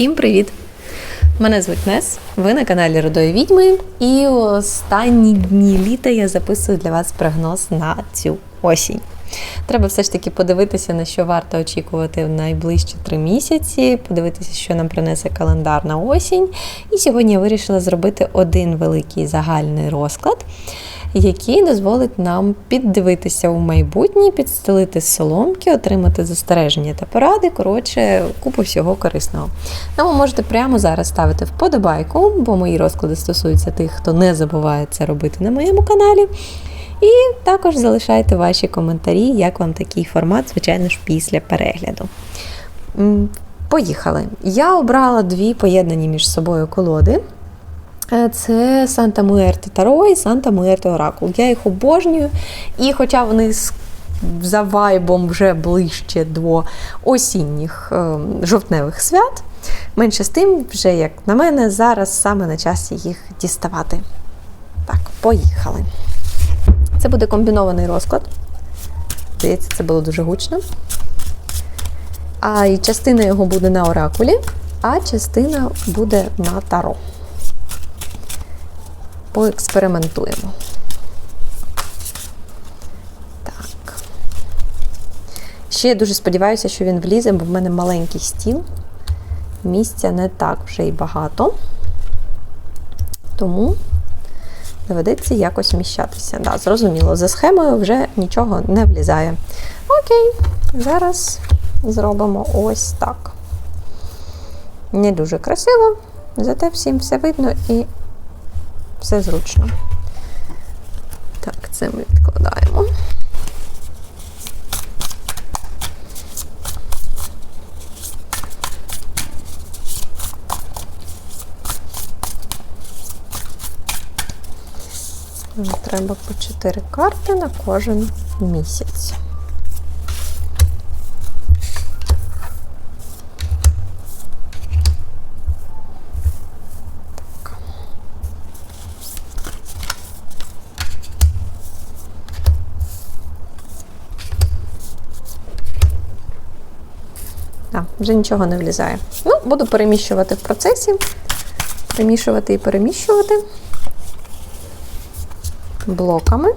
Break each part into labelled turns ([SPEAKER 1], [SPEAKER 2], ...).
[SPEAKER 1] Всім привіт! Мене звуть Нес, ви на каналі Родої Відьми, і останні дні літа я записую для вас прогноз на цю осінь. Треба все ж таки подивитися, на що варто очікувати в найближчі три місяці, подивитися, що нам принесе календар на осінь. І сьогодні я вирішила зробити один великий загальний розклад, який дозволить нам піддивитися у майбутнє, підстелити соломки, отримати застереження та поради. Коротше, купу всього корисного. Тому можете прямо зараз ставити вподобайку, бо мої розклади стосуються тих, хто не забуває це робити на моєму каналі. І також залишайте ваші коментарі, як вам такий формат, звичайно ж, після перегляду. Поїхали. Я обрала дві поєднані між собою колоди. Це Санта Муерте Таро і Санта Муерте Оракул. Я їх обожнюю. І хоча вони за вайбом вже ближче до осінніх е, жовтневих свят, менше з тим, вже, як на мене, зараз саме на часі їх діставати. Так, поїхали. Це буде комбінований розклад. Здається, це було дуже гучно. А і частина його буде на оракулі, а частина буде на таро. Поекспериментуємо. Так. Ще я дуже сподіваюся, що він влізе, бо в мене маленький стіл. Місця не так вже й багато. Тому доведеться якось вміщатися. Да, зрозуміло, за схемою вже нічого не влізає. Окей, зараз зробимо ось так. Не дуже красиво, зате всім все видно і все зручно. Так, це ми відкладаємо. Треба по 4 карти на кожен місяць. Вже нічого не влізає. Ну, буду переміщувати в процесі. Перемішувати і переміщувати блоками,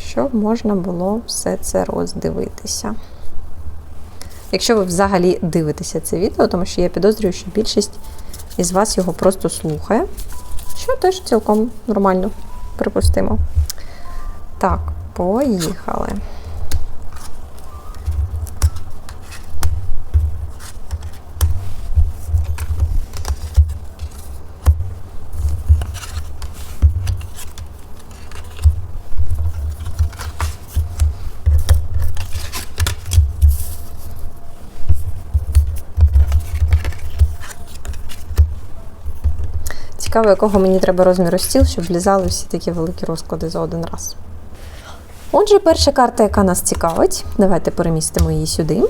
[SPEAKER 1] щоб можна було все це роздивитися. Якщо ви взагалі дивитеся це відео, тому що я підозрюю, що більшість із вас його просто слухає, що теж цілком нормально, припустимо. Так, поїхали. Цікаво, якого мені треба розміру стіл, щоб влізали всі такі великі розклади за один раз. Отже, перша карта, яка нас цікавить, давайте перемістимо її сюди.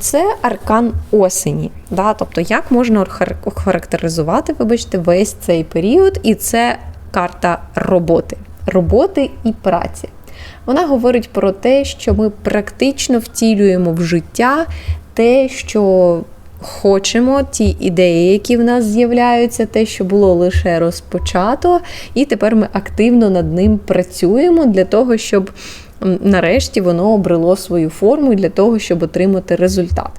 [SPEAKER 1] Це аркан осені. Да? Тобто, як можна охарактеризувати, вибачте, весь цей період, і це карта роботи, роботи і праці. Вона говорить про те, що ми практично втілюємо в життя те, що хочемо, ті ідеї, які в нас з'являються, те, що було лише розпочато, і тепер ми активно над ним працюємо для того, щоб нарешті воно обрело свою форму для того, щоб отримати результат.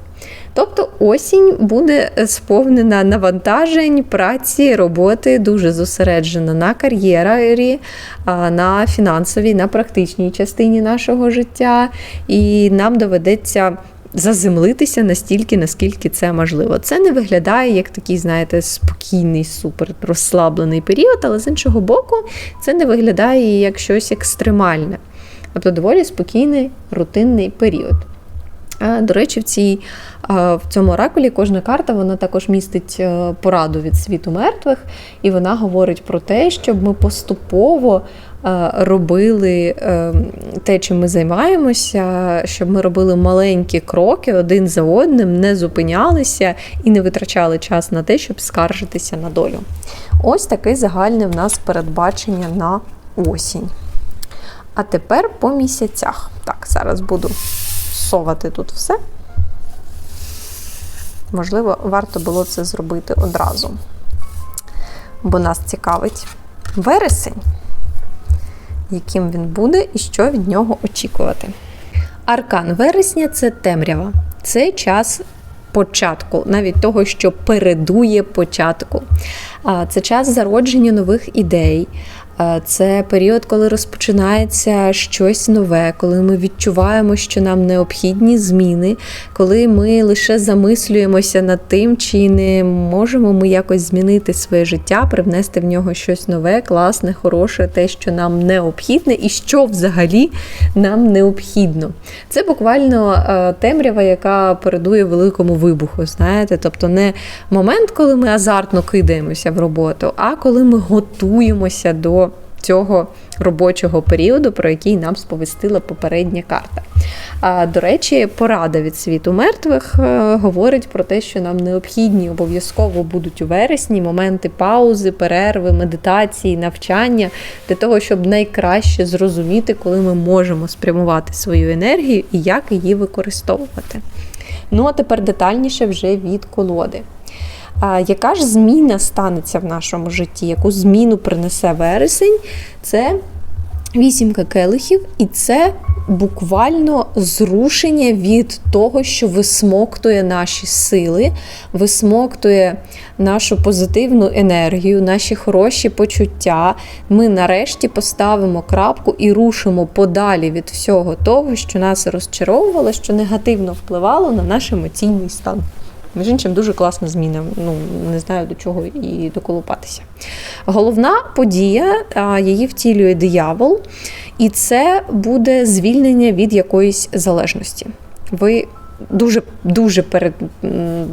[SPEAKER 1] Тобто осінь буде сповнена навантажень, праці, роботи, дуже зосереджена на кар'єрі, на фінансовій, на практичній частині нашого життя, і нам доведеться заземлитися настільки, наскільки це можливо. Це не виглядає як такий, знаєте, спокійний, супер розслаблений період, але з іншого боку, це не виглядає як щось екстремальне. Тобто доволі спокійний, рутинний період. До речі, в, цій, в цьому оракулі кожна карта вона також містить е, пораду від світу мертвих, і вона говорить про те, щоб ми поступово робили е, те, чим ми займаємося, щоб ми робили маленькі кроки один за одним, не зупинялися і не витрачали час на те, щоб скаржитися на долю. Ось таке загальне в нас передбачення на осінь. А тепер по місяцях. Так, зараз буду совати тут все. можливо, варто було це зробити одразу. Бо нас цікавить вересень, яким він буде і що від нього очікувати. Аркан вересня це темрява, це час початку, навіть того, що передує початку. Це час зародження нових ідей. Це період, коли розпочинається щось нове, коли ми відчуваємо, що нам необхідні зміни, коли ми лише замислюємося над тим, чи не можемо ми якось змінити своє життя, привнести в нього щось нове, класне, хороше, те, що нам необхідне, і що взагалі нам необхідно. Це буквально е, темрява, яка передує великому вибуху. Знаєте, тобто не момент, коли ми азартно кидаємося в роботу, а коли ми готуємося до цього робочого періоду, про який нам сповістила попередня карта. А, До речі, порада від світу мертвих е, говорить про те, що нам необхідні обов'язково будуть у вересні моменти паузи, перерви, медитації, навчання для того, щоб найкраще зрозуміти, коли ми можемо спрямувати свою енергію і як її використовувати. Ну а тепер детальніше вже від колоди. Яка ж зміна станеться в нашому житті? Яку зміну принесе вересень? Це вісімка келихів, і це буквально зрушення від того, що висмоктує наші сили, висмоктує нашу позитивну енергію, наші хороші почуття. Ми нарешті поставимо крапку і рушимо подалі від всього того, що нас розчаровувало, що негативно впливало на наш емоційний стан. Між іншим, дуже класна зміна. Ну не знаю до чого і доколупатися. Головна подія, її втілює диявол, і це буде звільнення від якоїсь залежності. Ви дуже дуже перед,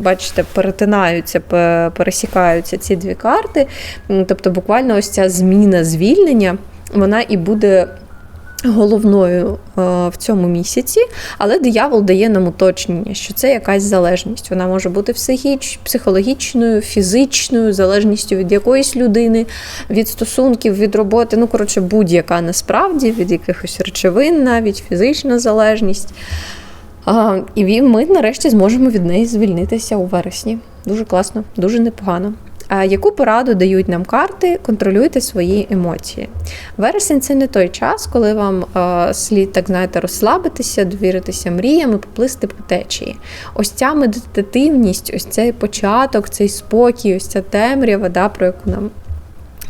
[SPEAKER 1] бачите, перетинаються, пересікаються ці дві карти. Тобто, буквально ось ця зміна звільнення, вона і буде головною е, в цьому місяці, але диявол дає нам уточнення, що це якась залежність. Вона може бути психологічною, фізичною, залежністю від якоїсь людини, від стосунків, від роботи. Ну, коротше, будь-яка насправді, від якихось речовин, навіть фізична залежність. І ми нарешті зможемо від неї звільнитися у вересні. Дуже класно, дуже непогано. Яку пораду дають нам карти? Контролюйте свої емоції. Вересень це не той час, коли вам слід так знаєте розслабитися, довіритися мріям і поплисти по течії. Ось ця медитативність, ось цей початок, цей спокій, ось ця темрява, да, про яку нам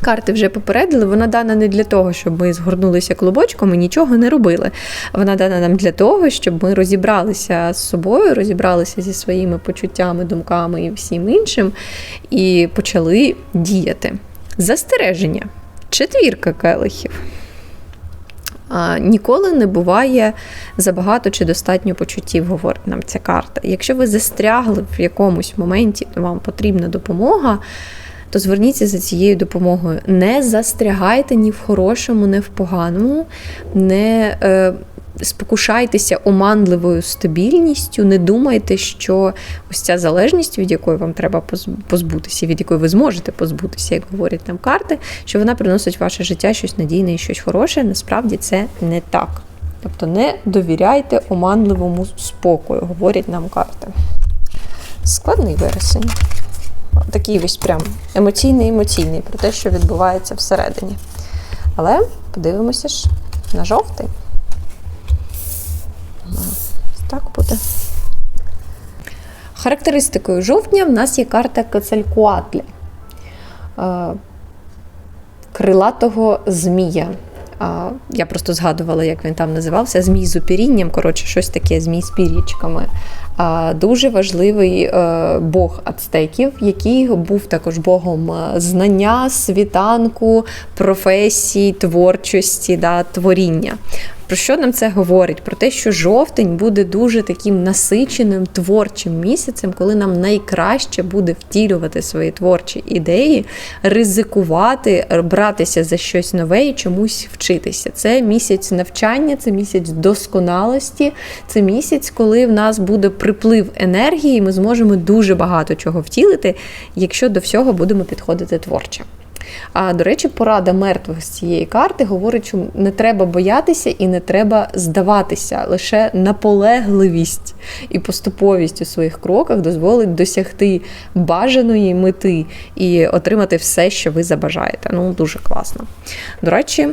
[SPEAKER 1] карти вже попередили, вона дана не для того, щоб ми згорнулися клубочком і нічого не робили. Вона дана нам для того, щоб ми розібралися з собою, розібралися зі своїми почуттями, думками і всім іншим, і почали діяти. Застереження. Четвірка келихів. Ніколи не буває забагато чи достатньо почуттів, говорить нам ця карта. Якщо ви застрягли в якомусь моменті, то вам потрібна допомога то зверніться за цією допомогою. Не застрягайте ні в хорошому, ні в поганому, не е, спокушайтеся оманливою стабільністю, не думайте, що ось ця залежність, від якої вам треба позбутися, від якої ви зможете позбутися, як говорять нам карти, що вона приносить в ваше життя щось надійне і щось хороше. Насправді це не так. Тобто не довіряйте оманливому спокою, говорять нам карти. Складний вересень такий ось прям емоційний-емоційний про те, що відбувається всередині. Але подивимося ж на жовтий. Так буде. Характеристикою жовтня в нас є карта Кацалькуатлі, крилатого змія. Я просто згадувала, як він там називався, змій з упірінням, коротше, щось таке, змій з пірічками дуже важливий е, бог ацтеків, який був також богом е, знання, світанку, професій, творчості, да, творіння. Про що нам це говорить? Про те, що жовтень буде дуже таким насиченим творчим місяцем, коли нам найкраще буде втілювати свої творчі ідеї, ризикувати, братися за щось нове і чомусь вчитися. Це місяць навчання, це місяць досконалості, це місяць, коли в нас буде приплив енергії, ми зможемо дуже багато чого втілити, якщо до всього будемо підходити творче. А до речі, порада мертвих з цієї карти говорить, що не треба боятися і не треба здаватися. Лише наполегливість і поступовість у своїх кроках дозволить досягти бажаної мети і отримати все, що ви забажаєте. Ну, дуже класно. До речі.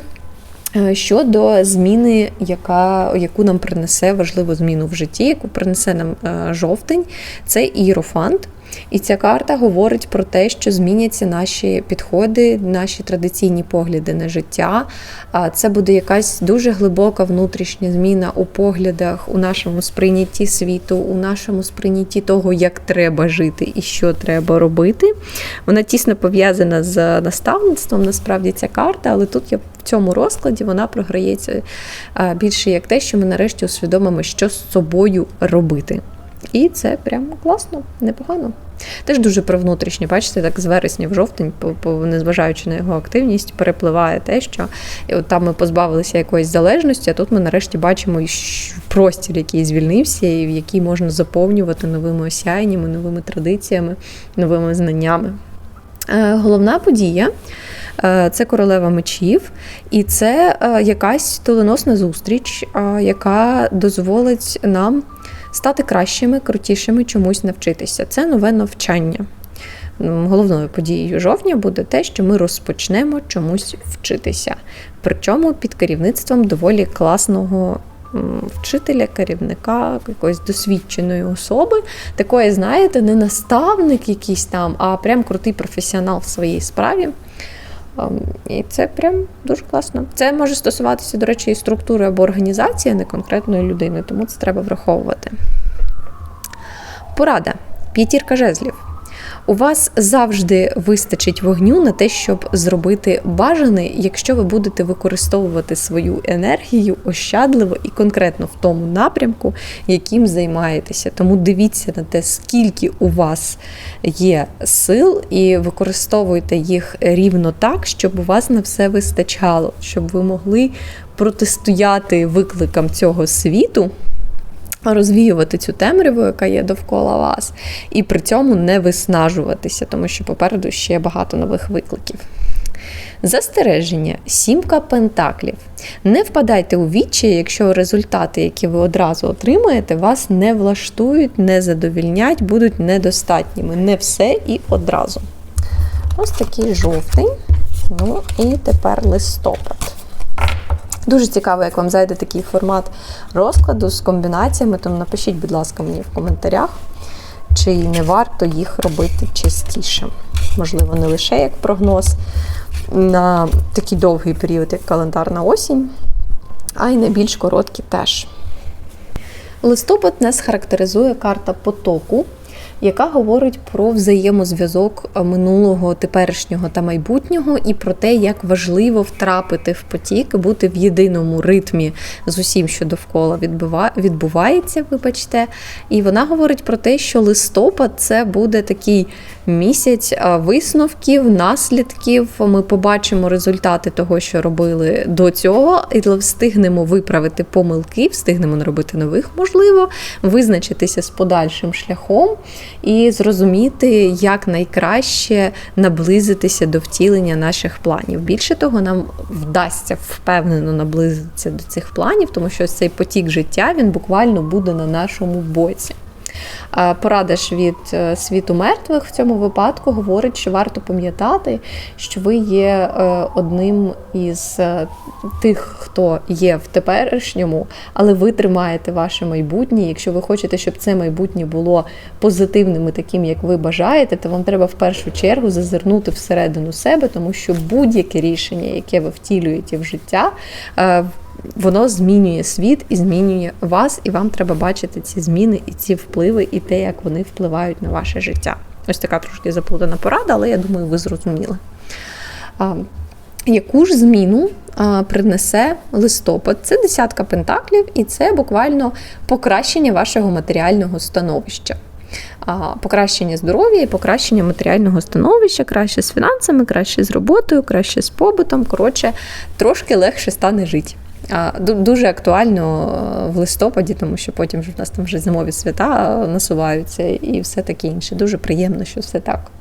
[SPEAKER 1] Е, щодо зміни, яка, яку нам принесе важливу зміну в житті, яку принесе нам е, жовтень, це ієрофант. І ця карта говорить про те, що зміняться наші підходи, наші традиційні погляди на життя. Це буде якась дуже глибока внутрішня зміна у поглядах, у нашому сприйнятті світу, у нашому сприйнятті того, як треба жити і що треба робити. Вона тісно пов'язана з наставництвом, насправді ця карта, але тут я в цьому розкладі вона програється більше як те, що ми нарешті усвідомимо, що з собою робити. І це прямо класно, непогано. Теж дуже про внутрішнє, бачите, так з вересня в жовтень, незважаючи на його активність, перепливає те, що от там ми позбавилися якоїсь залежності, а тут ми нарешті бачимо простір, який звільнився, і в який можна заповнювати новими осяяннями, новими традиціями, новими знаннями. Е, головна подія. Е, це королева мечів, і це е, якась доленосна зустріч, яка дозволить нам стати кращими, крутішими, чомусь навчитися. Це нове навчання. Головною подією жовтня буде те, що ми розпочнемо чомусь вчитися. Причому під керівництвом доволі класного вчителя, керівника, якоїсь досвідченої особи. Такої, знаєте, не наставник якийсь там, а прям крутий професіонал в своїй справі. Ем, і це прям дуже класно. Це може стосуватися, до речі, і структури або організації, а не конкретної людини, тому це треба враховувати. Порада. П'ятірка жезлів. У вас завжди вистачить вогню на те, щоб зробити бажане, якщо ви будете використовувати свою енергію ощадливо і конкретно в тому напрямку, яким займаєтеся. Тому дивіться на те, скільки у вас є сил, і використовуйте їх рівно так, щоб у вас на все вистачало, щоб ви могли протистояти викликам цього світу розвіювати цю темряву, яка є довкола вас, і при цьому не виснажуватися, тому що попереду ще багато нових викликів. Застереження, сімка пентаклів. Не впадайте у відчай, якщо результати, які ви одразу отримаєте, вас не влаштують, не задовільнять, будуть недостатніми. Не все і одразу. Ось такий жовтень. Ну і тепер листопад. Дуже цікаво, як вам зайде такий формат розкладу з комбінаціями, тому напишіть, будь ласка, мені в коментарях, чи не варто їх робити частіше. Можливо, не лише як прогноз на такий довгий період, як календарна осінь, а й на більш короткі теж. Листопад нас характеризує карта потоку яка говорить про взаємозв'язок минулого, теперішнього та майбутнього, і про те, як важливо втрапити в потік, бути в єдиному ритмі з усім, що довкола відбувається, вибачте. І вона говорить про те, що листопад це буде такий місяць висновків, наслідків. Ми побачимо результати того, що робили до цього, і встигнемо виправити помилки, встигнемо наробити нових, можливо, визначитися з подальшим шляхом і зрозуміти, як найкраще наблизитися до втілення наших планів. Більше того, нам вдасться впевнено наблизитися до цих планів, тому що цей потік життя він буквально буде на нашому боці. Порада ж від е, світу мертвих в цьому випадку говорить, що варто пам'ятати, що ви є е, одним із е, тих, хто є в теперішньому, але ви тримаєте ваше майбутнє. Якщо ви хочете, щоб це майбутнє було позитивним і таким, як ви бажаєте, то вам треба в першу чергу зазирнути всередину себе, тому що будь-яке рішення, яке ви втілюєте в життя, воно змінює світ і змінює вас, і вам треба бачити ці зміни і ці впливи, і те, як вони впливають на ваше життя. Ось така трошки заплутана порада, але я думаю, ви зрозуміли. А, Яку ж зміну а, принесе листопад? Це десятка пентаклів, і це буквально покращення вашого матеріального становища. Покращення здоров'я і покращення матеріального становища, краще з фінансами, краще з роботою, краще з побутом. Коротше, трошки легше стане жити. Дуже актуально е, в листопаді, тому що потім в нас там вже зимові свята насуваються і все таке інше. Дуже приємно, що все так.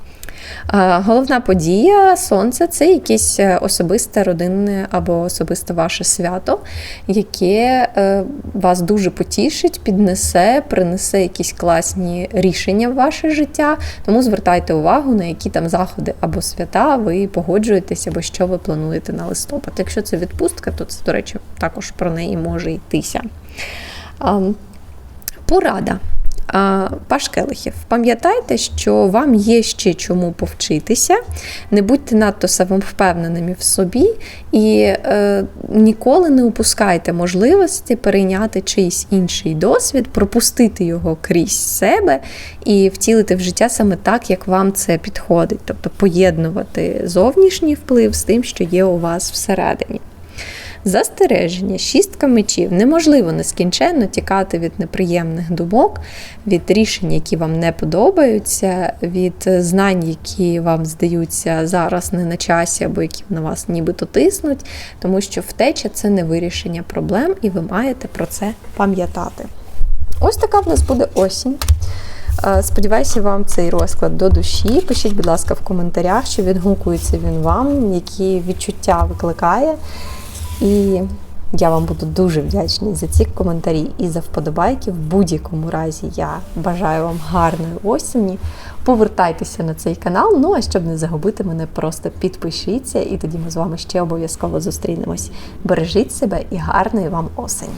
[SPEAKER 1] Е, Головна подія сонце це якесь е, особисте родинне або особисте ваше свято, яке е, вас дуже потішить, піднесе, принесе якісь класні рішення в ваше життя. Тому звертайте увагу, на які там заходи або свята ви погоджуєтесь, або що ви плануєте на листопад. Якщо це відпустка, то це, до речі, також про неї може йтися. Порада. Паш Келихів, пам'ятайте, що вам є ще чому повчитися, не будьте надто самовпевненими в собі і е, ніколи не упускайте можливості перейняти чийсь інший досвід, пропустити його крізь себе і втілити в життя саме так, як вам це підходить, тобто поєднувати зовнішній вплив з тим, що є у вас всередині. Застереження, шістка мечів. Неможливо нескінченно тікати від неприємних думок, від рішень, які вам не подобаються, від знань, які вам здаються зараз не на часі, або які на вас нібито тиснуть, тому що втеча це не вирішення проблем, і ви маєте про це пам'ятати. Ось така в нас буде осінь. Е, Сподіваюся, вам цей розклад до душі. Пишіть, будь ласка, в коментарях, чи відгукується він вам, які відчуття викликає. І я вам буду дуже вдячна за ці коментарі і за вподобайки. В будь-якому разі я бажаю вам гарної осені. Повертайтеся на цей канал. Ну а щоб не загубити мене, просто підпишіться, і тоді ми з вами ще обов'язково зустрінемось. Бережіть себе і гарної вам осені!